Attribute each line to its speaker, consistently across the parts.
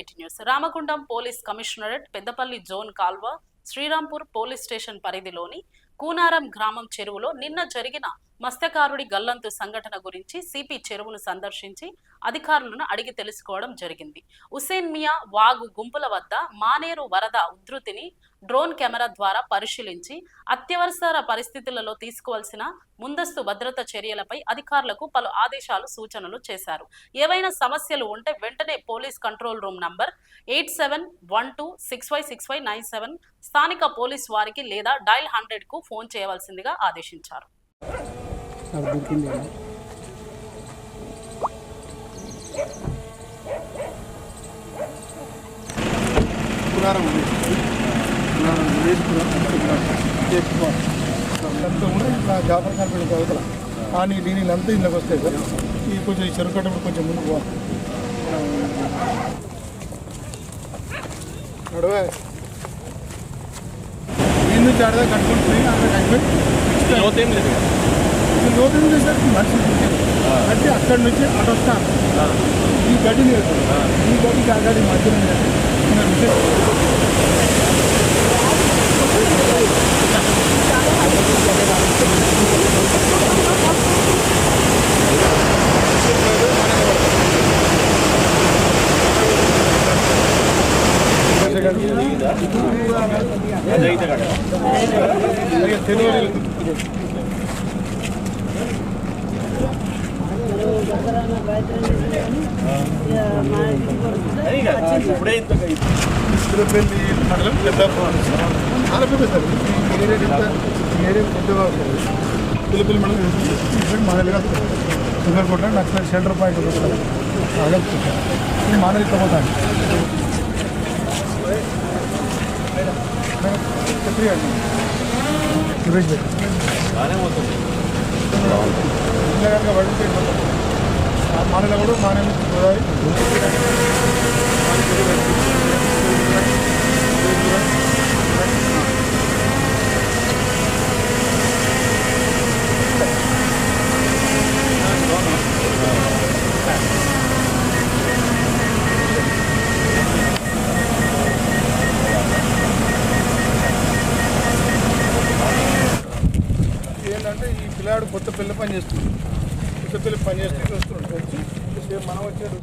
Speaker 1: Eight news Ramagundam police commissionerate Peddapalli zone Kalwa Srirampur police station పరిధిలోని కూనారం గ్రామం చెరువులో నిన్న జరిగిన మత్స్యకారుడి గల్లంతు సంఘటన గురించి సిపి చెరువును సందర్శించి అధికారులను అడిగి తెలుసుకోవడం జరిగింది. హుసేన్ మియా వాగు గుంపుల వద్ద మానేరు వరద ఉధృతిని డ్రోన్ కెమెరా ద్వారా పరిశీలించి అత్యవసర పరిస్థితులలో తీసుకోవాల్సిన ముందస్తు భద్రత చర్యలపై అధికారులకు పలు ఆదేశాలు సూచనలు చేశారు. ఏవైనా సమస్యలు ఉంటే వెంటనే police control room number eight seven one two six five six five nine seven స్థానిక పోలీస్ వారికి లేదా డైల్ హండ్రెడ్కు ఫోన్ చేయవలసిందిగా ఆదేశించారు.
Speaker 2: నాకు దొరికింది ఎక్కువ అంతా కూడా ఇట్లా కనిపెట్టి ఈ నీళ్ళు అంతా ఇంట్లోకి వస్తాయి సార్ ఈ కొంచెం ఈ చెరువు కట్టప్పుడు కొంచెం ముందుకు పోవాలి. నడవే. ఈ నుంచి ఆడదా కట్టుకుంటుంది అక్కడ
Speaker 3: లోతేం లేదు.
Speaker 2: ఇది లోతు ఉంది సార్ మనిషి అంటే అక్కడి నుంచి అటు వస్తాను ఈ గడ్డి లేదు ఈ గడ్డికి ఆ గడ్డి మధ్యలో ఉంది. చిన్న విషయం.
Speaker 3: అదైతే కదా
Speaker 2: ఇక తెలియదు తిరుపతి మండలం పెద్దాపురం ఈ ఏరియా పెద్దగా వస్తుంది పిల్లపల్లి మండలం మానలుగా సుగర్కోట నక్సల్ సెంటర్ పాయింట్ ఉంటుంది ఈ మానలు ఇట్లా పోతాను సురేష్ గారు
Speaker 3: బాగానే పోతుంది.
Speaker 2: కనుక పడితే మానలో కూడా మానే గోదావరి ఏంటంటే ఈ పిల్లాడు కొత్త పిల్ల పని చేస్తుంది. కొత్త పిల్ల పని చేస్తే చూస్తున్నాడు వచ్చి సేమ్ మనం వచ్చాడు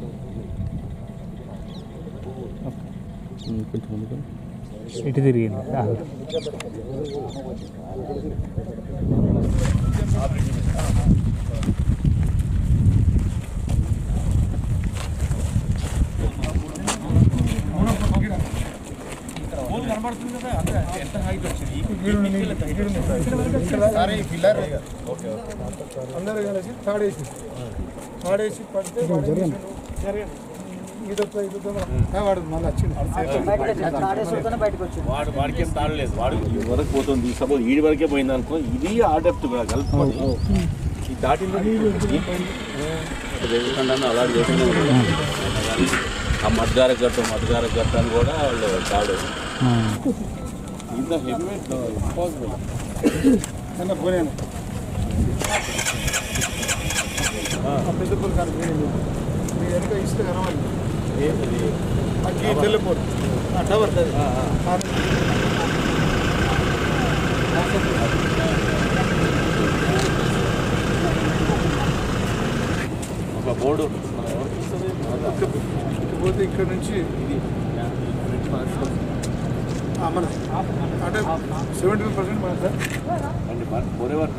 Speaker 4: ఇటు తిరిగింది.
Speaker 2: సరే ఈ పిల్లర్ అందరూ కలిసి తాడేసి తాడేసి పడితే ఇదొక ఇదొక వాడు మళ్ళీ వచ్చింది
Speaker 3: వాడు వాడికి ఏం తాడలేదు. వాడు వరకు పోతుంది. సపోజ్ ఈడి వరకే పోయింది అనుకో ఇది ఆ డెప్త్ ఈ దాటింది అలాంటి ఆ మద్గార గట్టు మద్గార గట్టు అని కూడా వాళ్ళు తాడు ఇంత హెవీ ఇంపాసిబుల్.
Speaker 2: అన్న పోయాను పెద్ద పూలు మీ వెనక ఇస్తే కనవాలి అగ్గి తెల్లపోరు ఆ టవర్
Speaker 3: ఒక బోర్డు?
Speaker 2: పోతే ఇక్కడ నుంచి
Speaker 3: ఇది.
Speaker 2: అంటే సెవెంటీ పర్సెంట్ మన సార్.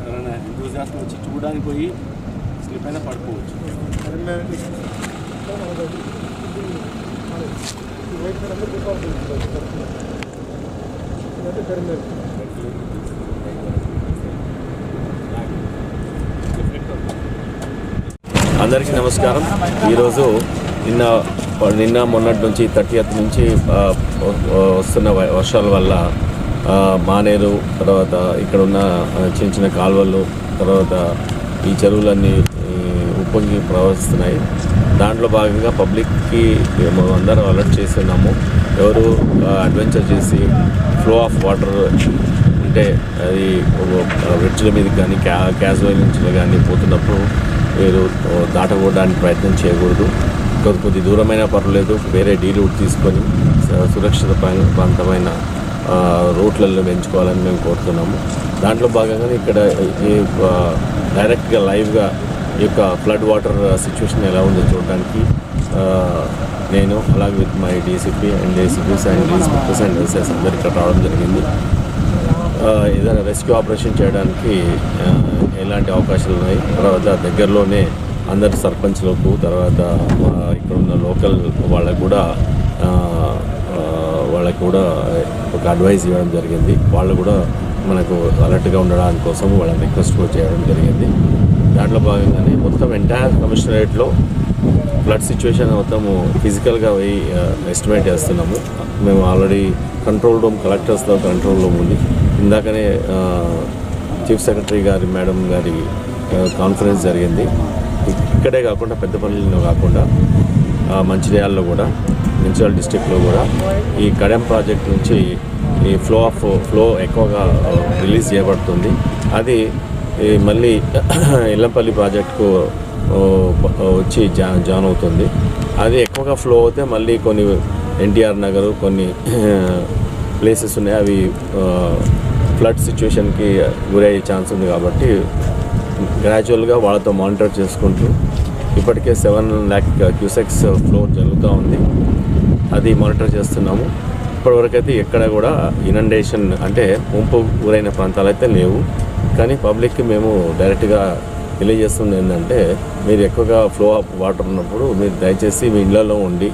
Speaker 3: ఎవరైనా ఎంతూజియాస్ట్ వచ్చి చూడడానికి పోయి స్లిప్ అయినా పడుకోవచ్చు. అందరికీ నమస్కారం. ఈరోజు నిన్న నిన్న మొన్నటి నుంచి థర్టీయత్ నుంచి వస్తున్న వ- వర్షాల వల్ల మానేరు తర్వాత ఇక్కడ ఉన్న చిన్న చిన్న కాలువలు తర్వాత ఈ చెరువులన్నీ ఉప్పొంగి ప్రవహిస్తున్నాయి. దాంట్లో భాగంగా పబ్లిక్కి మేము అందరం అలర్ట్ చేస్తున్నాము ఎవరు అడ్వెంచర్ చేసి ఫ్లో ఆఫ్ వాటర్ అంటే అది బ్రిడ్జ్ల మీద కానీ క్యా క్యాజువల్ నుంచి కానీ పోతున్నప్పుడు మీరు దాటకూడడానికి ప్రయత్నం చేయకూడదు. కొద్ది కొద్ది దూరమైన పర్వాలేదు. వేరే డీ రూట్ తీసుకొని సురక్షిత ప్రాంతమైన రూట్లలో పెంచుకోవాలని మేము కోరుతున్నాము. దాంట్లో భాగంగానే ఇక్కడ ఈ డైరెక్ట్గా లైవ్గా ఈ యొక్క ఫ్లడ్ వాటర్ సిచ్యువేషన్ ఎలా ఉందో చూడడానికి నేను అలాగే with my DCP and DCPs and DCPs and S S అందరు ఇక్కడ రావడం జరిగింది. ఏదైనా రెస్క్యూ ఆపరేషన్ చేయడానికి ఎలాంటి అవకాశాలు ఉన్నాయి? తర్వాత దగ్గరలోనే అందరి సర్పంచ్లకు తర్వాత ఇక్కడ ఉన్న లోకల్ వాళ్ళకు కూడా వాళ్ళకు కూడా ఒక అడ్వైస్ ఇవ్వడం జరిగింది. వాళ్ళు కూడా మనకు అలర్ట్గా ఉండడానికి కోసం వాళ్ళని రిక్వెస్ట్ కూడా చేయడం జరిగింది. దాంట్లో భాగంగానే మొత్తం ఎంటైర్ కమిషనరేట్లో ఫ్లడ్ సిచ్యువేషన్ మొత్తము ఫిజికల్గా పోయి ఎస్టిమేట్ చేస్తున్నాము. మేము ఆల్రెడీ కంట్రోల్ రూమ్ కలెక్టర్స్లో కంట్రోల్ రూమ్ ఉంది. ఇందాకనే చీఫ్ సెక్రటరీ గారి మేడం గారి కాన్ఫరెన్స్ జరిగింది. ఇక్కడే కాకుండా పెద్దపల్లిలో కాకుండా మంచిర్యాలలో కూడా మున్సిపల్ డిస్టిక్లో కూడా ఈ కడెం ప్రాజెక్ట్ నుంచి ఈ ఫ్లో ఆఫ్ ఫ్లో ఎక్కువగా రిలీజ్ చేయబడుతుంది. అది మళ్ళీ ఇల్లంపల్లి ప్రాజెక్టుకు వచ్చి జా జాన్ అవుతుంది. అది ఎక్కువగా ఫ్లో అవుతే మళ్ళీ కొన్ని ఎన్టీఆర్ నగర్ కొన్ని ప్లేసెస్ ఉన్నాయి. అవి ఫ్లడ్ సిచ్యువేషన్కి గురయ్యే ఛాన్స్ ఉంది కాబట్టి గ్రాడ్యువల్గా వాళ్ళతో మానిటర్ చేసుకుంటూ ఇప్పటికే సెవెన్ ల్యాక్ క్యూసెక్స్ ఫ్లో జరుగుతూ ఉంది. అది మానిటర్ చేస్తున్నాము. ఇప్పటివరకు అయితే ఎక్కడ కూడా ఇనండేషన్ అంటే ముంపు గురైన ప్రాంతాలు అయితే లేవు. కానీ పబ్లిక్కి మేము డైరెక్ట్గా తెలియజేస్తుంది ఏంటంటే మీరు ఎక్కువగా ఫ్లో ఆఫ్ వాటర్ ఉన్నప్పుడు మీరు దయచేసి మీ ఇళ్ళలో ఉండి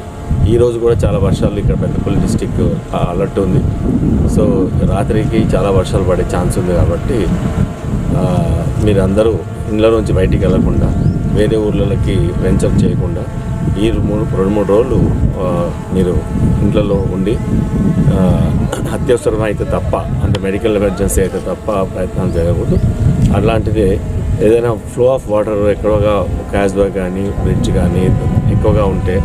Speaker 3: ఈ రోజు కూడా చాలా వర్షాలు ఇక్కడ పెద్దపల్లి డిస్టిక్ అలర్ట్ ఉంది. సో రాత్రికి చాలా వర్షాలు పడే ఛాన్స్ ఉంది కాబట్టి మీరందరూ ఇంట్లో నుంచి బయటికి వెళ్ళకుండా వేరే ఊర్లకి వెంచర్ చేయకుండా ఈ మూడు రెండు మూడు రోజులు మీరు ఇంట్లో ఉండి అత్యవసరం అయితే తప్ప అంటే మెడికల్ ఎమర్జెన్సీ అయితే తప్ప ప్రయత్నం చేయకూడదు అట్లాంటిది ఏదైనా ఫ్లో ఆఫ్ వాటర్ ఎక్కువగా క్యాష్బ్యాక్ కానీ బ్రిడ్జ్ కానీ ఎక్కువగా ఉంటే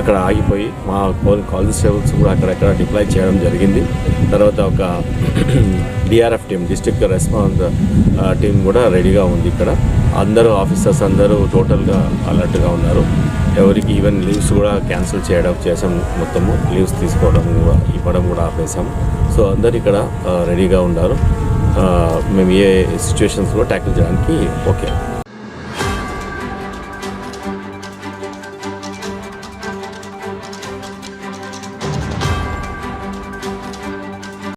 Speaker 3: అక్కడ ఆగిపోయి మా కానిస్టేబుల్స్ కూడా అక్కడక్కడ డిప్లాయ్ చేయడం జరిగింది. తర్వాత ఒక DRF team district response team కూడా రెడీగా ఉంది ఇక్కడ. అందరూ ఆఫీసర్స్ అందరూ టోటల్గా అలర్ట్గా ఉన్నారు. ఎవరికి ఈవెన్ లీవ్స్ కూడా క్యాన్సిల్ చేయడం చేసాం మొత్తము. లీవ్స్ తీసుకోవడం కూడా ఇవ్వడం కూడా ఆపేసాం సో అందరు ఇక్కడ రెడీగా ఉన్నారు. మేము ఏ సిచ్యువేషన్స్ కూడా ట్యాకిల్ చేయడానికి ఓకే.